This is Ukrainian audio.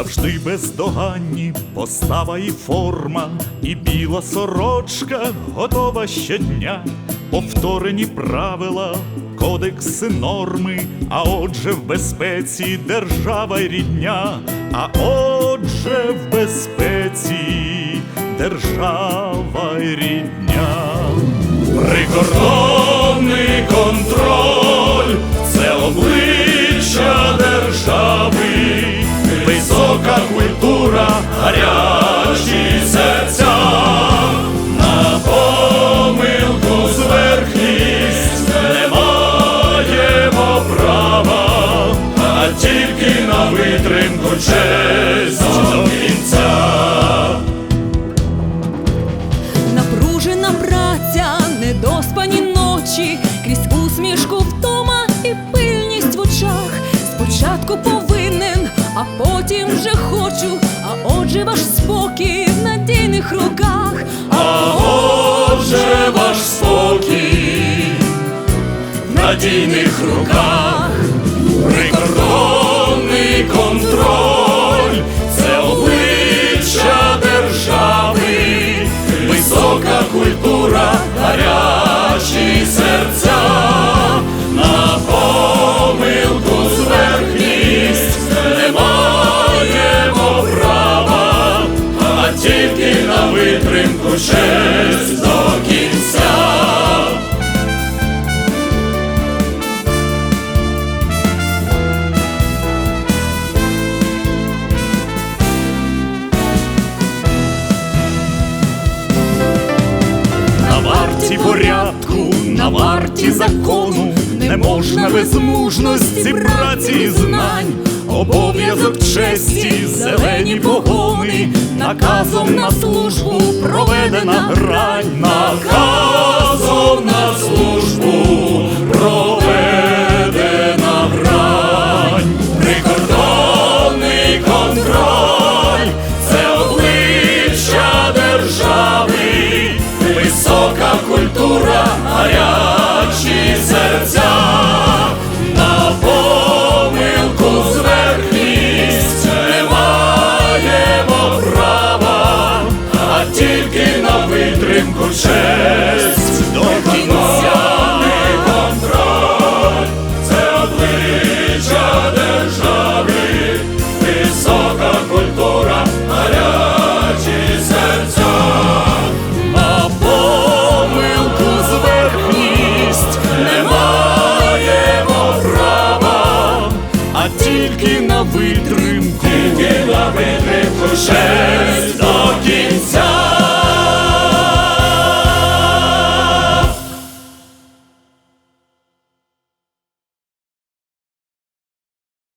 завжди бездоганні, постава і форма, і біла сорочка готова щодня, повторені правила, кодекси норми, а отже, в безпеці держава й рідня, а отже, в безпеці держава й рідня. Прикордонний контроль Напружена праця, недоспані ночі, крізь усмішку втома і пильність в очах. Спочатку повинен, а потім вже хочу. А отже, ваш спокій в надійних руках. Отже ваш спокій в надійних руках, варті порядку, на варті закону, не можна без мужності, праці і знань, обов'язок честі, зелені погони, наказом на службу проведена грань, наказом на службу обличчя держави, висока культура, гарячі серця. На помилку зверхність не маємо права, а тільки на витримку, тільки на витримку. Ще